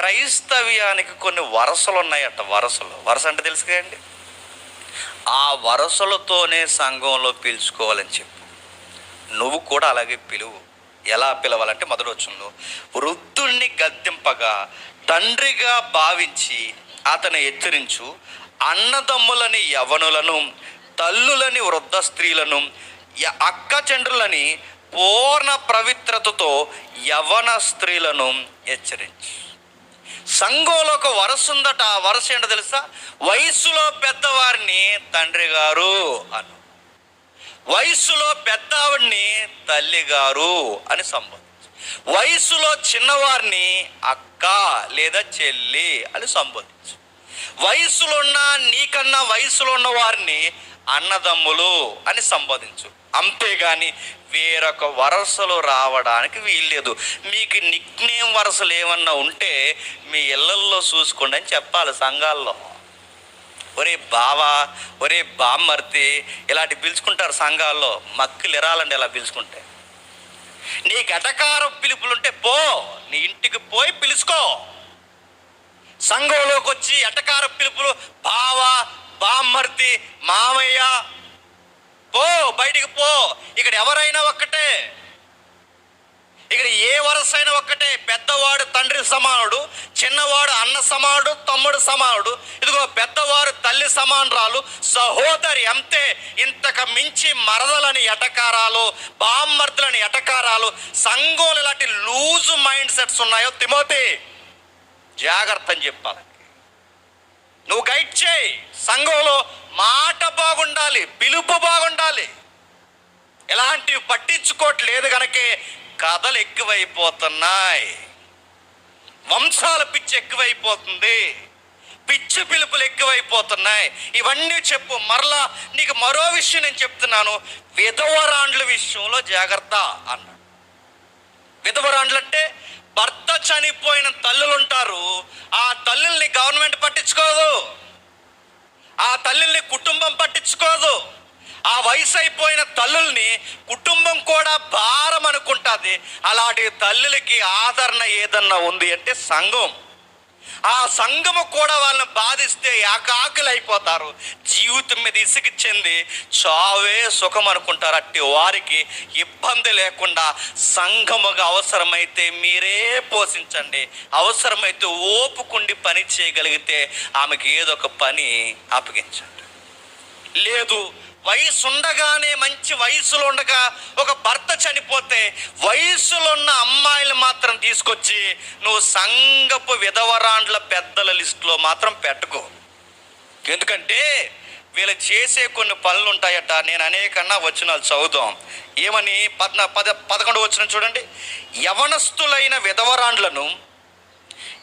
క్రైస్తవ్యానికి కొన్ని వరసలు ఉన్నాయట వరసలు. వరస అంటే తెలుసు కదండి? ఆ వరసలతోనే సంఘంలో పీల్చుకోవాలని చెప్పు. నువ్వు కూడా అలాగే పిలువు. ఎలా పిలవాలంటే మొదటి వచ్చిందో వృద్ధుణ్ణి గద్దెంపగా తండ్రిగా భావించి అతను హెచ్చరించు అన్నదమ్ములని యవనులను తల్లులని వృద్ధ స్త్రీలను య- అక్క పూర్ణ పవిత్రతతో యవన స్త్రీలను హెచ్చరించు. సంఘంలో ఒక వరస ఉందట ఆ వరస ఏంటో తెలుసా? వయసులో పెద్దవారిని తండ్రి గారు అను. వయసులో పెద్దవాడిని తల్లి గారు అని సంబోధించు. వయసులో చిన్నవారిని అక్క లేదా చెల్లి అని సంబోధించు. వయసులో ఉన్న నీకన్నా వయసులో ఉన్న వారిని అన్నదమ్ములు అని సంబోధించు. అంతేగాని వేరొక వరసలు రావడానికి వీల్లేదు. మీకు నిక్నేమ్ వరసలు ఏమన్నా ఉంటే మీ ఇళ్ళల్లో చూసుకోండి అని చెప్పాలి సంఘాల్లో. ఒరే బావా ఒరే బామ్మర్తి ఇలాంటి పిలుచుకుంటారు సంఘాల్లో. మక్కులు ఎరాలండి ఇలా పిలుచుకుంటే. నీకు ఎటకారం పిలుపులుంటే పో నీ ఇంటికి పోయి పిలుచుకో. సంఘంలోకి వచ్చి ఎటకార పిలుపులు? బావా బామ్మర్తి మామయ్య. పో బయటికి పో. ఇక్కడ ఎవరైనా ఒక్కటే. ఇక్కడ ఏ వరస అయినా ఒక్కటే. పెద్దవాడు తండ్రి సమానుడు చిన్నవాడు అన్న సమానుడు తమ్ముడు సమానుడు. ఇదిగో పెద్దవారు తల్లి సమానురాలు సహోదరి అంతే. ఇంతక మించి మరదలని ఎటకారాలు బామ్మర్దులని ఎటకారాలు సంఘోలు లాంటి లూజు మైండ్ సెట్స్ ఉన్నాయో తిమోతి. జాగ్రత్త అని చెప్పాలి. నువ్వు గైడ్ చేయి. సంఘంలో మాట బాగుండాలి పిలుపు బాగుండాలి. ఎలాంటివి పట్టించుకోవట్లేదు గనకే కథలు ఎక్కువైపోతున్నాయి. వంశాల పిచ్చి ఎక్కువైపోతుంది. పిచ్చి పిలుపులు ఎక్కువైపోతున్నాయి. ఇవన్నీ చెప్పు మరలా నీకు మరో విషయం నేను చెప్తున్నాను. విధవరాండ్ల విషయంలో జాగ్రత్త అన్నాడు. విధవరాండ్లంటే భర్త చనిపోయిన తల్లులు ఉంటారు ఆ తల్లుల్ని గవర్నమెంట్ పట్టించుకోదు. ఆ తల్లుల్ని కుటుంబం పట్టించుకోదు. ఆ వయసు అయిపోయిన తల్లుల్ని కుటుంబం కూడా భారం అనుకుంటుంది. అలాంటి తల్లులకి ఆదరణ ఏదన్నా ఉంది అంటే సంఘం. ఆ సంఘము కూడా వాళ్ళని బాధిస్తే ఏకాకులు అయిపోతారు జీవితం మీద ఇసుకు చెంది చావే సుఖం అనుకుంటారు. అట్టి వారికి ఇబ్బంది లేకుండా సంఘముగా అవసరమైతే మీరే పోషించండి. అవసరమైతే ఓపుకుండి పని చేయగలిగితే ఆమెకి ఏదో ఒక పని అప్పగించండి. లేదు వయసు ఉండగానే మంచి వయసులో ఉండగా ఒక భర్త చనిపోతే వయసులో ఉన్న అమ్మాయిలు మాత్రం తీసుకొచ్చి నువ్వు సంగపు విధవరాండ్ల పెద్దల లిస్టులో మాత్రం పెట్టుకో. ఎందుకంటే వీళ్ళు చేసే కొన్ని పనులు ఉంటాయట నేను అనేకన్నా వచనాలు చదువుదాం. ఏమని? పద్నా పద పదకొండు వచ్చిన చూడండి. యవనస్తులైన విధవరాండ్లను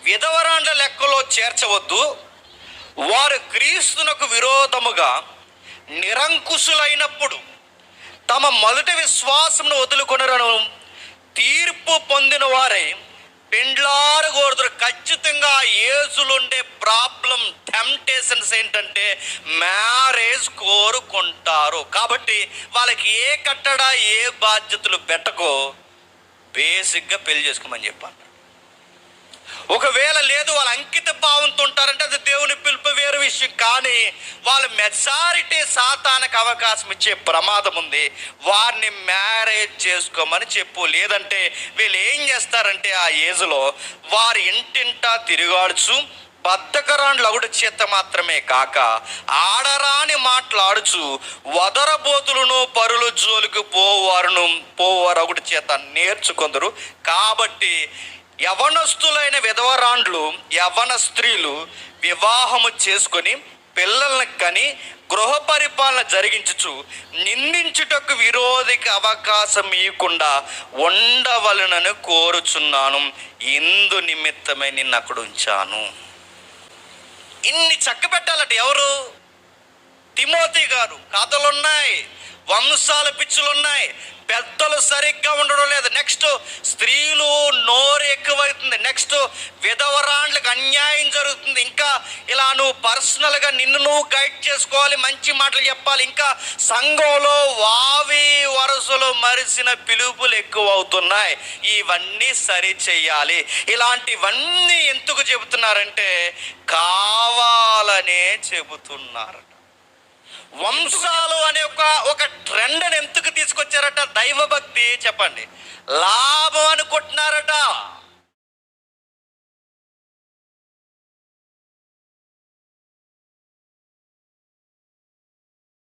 విధవరాండ్ల లెక్కలో చేర్చవద్దు. వారు క్రీస్తునకు విరోధముగా నిరంకుశులైనప్పుడు తమ మొదటి విశ్వాసమును వదులుకొనరను. తీర్పు పొందిన వారే పెండ్లారు కోరుతారు ఖచ్చితంగా ఏజులుండే ప్రాబ్లం టెంప్టేషన్స్ ఏంటంటే మ్యారేజ్ కోరుకుంటారు. కాబట్టి వాళ్ళకి ఏ కట్టడా ఏ బాధ్యతలు పెట్టకో బేసిక్గా పెళ్ళి చేసుకోమని చెప్పాను ఒకవేళ లేదు వాళ్ళ అంకిత భావంతో ఉంటారంటే అది దేవుని పిలుపు వేరు విషయం. కానీ వాళ్ళు మెజారిటీ సాతానికి అవకాశం ఇచ్చే ప్రమాదం ఉంది. వారిని మ్యారేజ్ చేసుకోమని చెప్పు. లేదంటే వీళ్ళు ఏం చేస్తారంటే ఆ ఏజ్లో వారి ఇంటింటా తిరుగాడుచు బద్దకరాని అగుడు చేత మాత్రమే కాక ఆడరాని మాట్లాడుచు వదరబోతులను పరులు జోలికి పోవారును పోవారు చేత నేర్చుకొందరు. కాబట్టి యవనస్తులైన విధవరాండ్లు యవన స్త్రీలు వివాహము చేసుకొని పిల్లల్ని కని గృహ పరిపాలన జరిగించుచు నిందించుటకు విరోధికి అవకాశం ఇవ్వకుండా ఉండవలనని కోరుచున్నాను. ఇందు నిమిత్తమే నిన్ను అక్కడ ఉంచాను. ఇన్ని చక్క పెట్టాలట ఎవరు? తిమోతి గారు. కథలున్నాయి వంశాల పిచ్చులు ఉన్నాయి పెద్దలు సరిగ్గా ఉండడం లేదు. నెక్స్ట్ స్త్రీలు ఎక్కువైతుంది. నెక్స్ట్ విధవరాండ్లకు అన్యాయం జరుగుతుంది. ఇంకా ఇలా నువ్వు పర్సనల్గా నిన్ను నువ్వు గైడ్ చేసుకోవాలి మంచి మాటలు చెప్పాలి. ఇంకా సంఘంలో వావి వరుసలో మరిసిన పిలుపులు ఎక్కువ అవుతున్నాయి ఇవన్నీ సరి చెయ్యాలి. ఇలాంటివన్నీ ఎందుకు చెబుతున్నారంటే కావాలనే చెబుతున్నారట వంశాలు అనే ఒక ఒక ట్రెండ్ని ఎందుకు తీసుకొచ్చారట? దైవభక్తి చెప్పండి. లాభం అనుకుంటున్నారట.